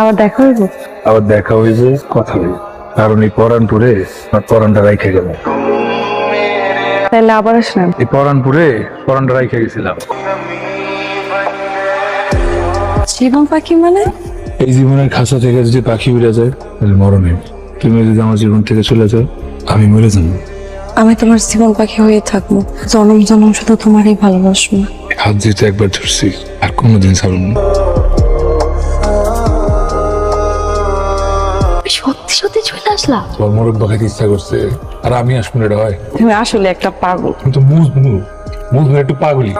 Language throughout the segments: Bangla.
আবার দেখা হইব? আবার দেখা হইবে কথা হইবে কারণ এই পরানপুরে আমার পরানটা রাইখে গেল। তাহলে আবার আসলেন? এই পরানপুরে পরানটা রাইখে গেছিলাম। জীবন পাখি মানে? এই জীবনের খাঁচা থেকে যদি পাখি উড়ে যায় তাহলে মরণে। তুমি যদি আমার জীবন থেকে চলে যাও আমি মরে যাব। আমি তোমার জীবন পাখি হয়ে থাকব। জনম জনম শুধু তোমারই ভালোবাসবো। হাত যেহেতু একবার ধরছি আর কোনোদিন ছাড়ব না। সত্যি চলে আসলা ইচ্ছা করছে। আর আমি আসব না হয়। তুমি আসলে একটা পাগল। তুমি তো মুজ মুজ মুজ একটু পাগলি।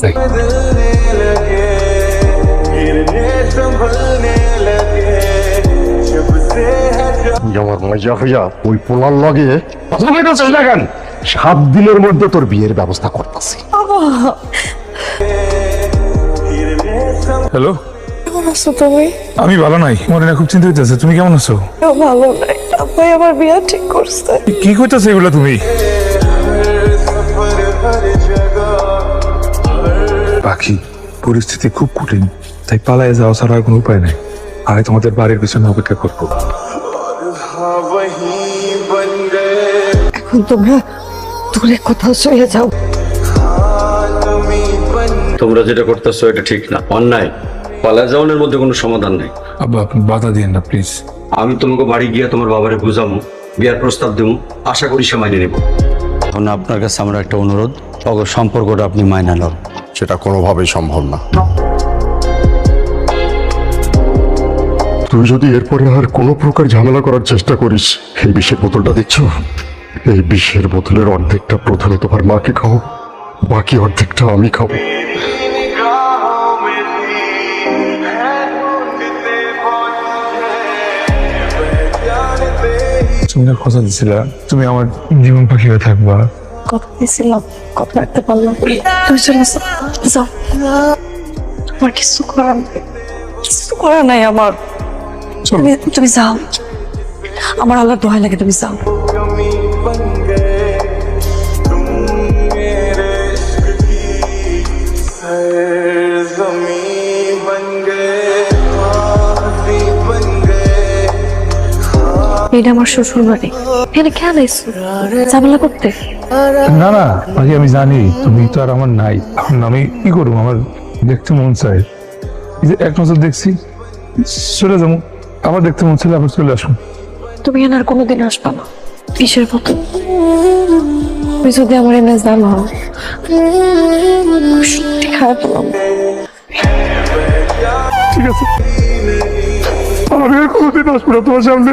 যাই। আমার মজা হইয়া ওই পোলার লগে সাত দিনের মধ্যে তোর বিয়ের ব্যবস্থা করতেছি। হ্যালো কেমন আছো তুমি? আমি ভালো নাই মনে না খুব চিন্তা হইতেছে তুমি কেমন আছো? ভালো নাই আব্বাই আমার বিয়া ঠিক করছে। কি কইতাছে এগুলো তুমি? পাখি পরিস্থিতি খুব কঠিন তাই পালায় যাওয়া ছাড়া আর কোনো উপায় নাই। আমি তোমাদের বাড়ির পিছনে অপেক্ষা করব। এখন তোমরা দূরে কোথাও চলে যাও। তোমরা যেটা করতেছো এটা ঠিক না অন্যায়। পালায় যাওয়ানোর মধ্যে কোনো সমাধান নাই। আব্বা আপনি বাধা দিয়েন না প্লিজ। আমি তোমাকে বাড়ি গিয়ে তোমার বাবারে বুঝাবো বিয়ার প্রস্তাব দেবো আশা করি সে মাইনে নেব। এখন আপনার কাছে আমার একটা অনুরোধ অগর সম্পর্কটা আপনি মাইনা লন। সেটা কোনোভাবেই সম্ভব না। তুই যদি এরপরে আর কোনো প্রকার ঝামেলা করার চেষ্টা করিস এই বিষের বোতলটা দিচ্ছ? এই বিষের বোতলের অর্ধেকটা প্রথমে তোমার মাকে খাও বাকি অর্ধেকটা আমি খাব। না কথা দিছিল তুমি আমার জীবন পাখি হয়ে থাকবা। কথা দিয়েছিলাম কথা রাখতে পারলাম। তুমি চলে যাও। তোমার কিছু করার নেই কিছু করার নাই আমার। তুমি তুমি যাও। আমার আল্লাহ দোহাই লাগে তুমি যাও। এটা আমার শ্বশুর বাড়ি এখানে কেন এসো ঝামেলা করতে? না না পাখি আমি জানি তুমি তো আর আমার নাই। এখন আমি কি করব? আমার দেখতে মন চাই এই যে এক নজর দেখছি চলে যাব। আবার দেখতে মন চাইলে আবার চলে আসুন। তুমি আর কোনোদিন আসবা না। কিসের মতো? তুমি যদি আমার এনে জানো সত্যি খারাপ ঠিক আছে। আমি আর কোনোদিন আসব না তোমার সামনে।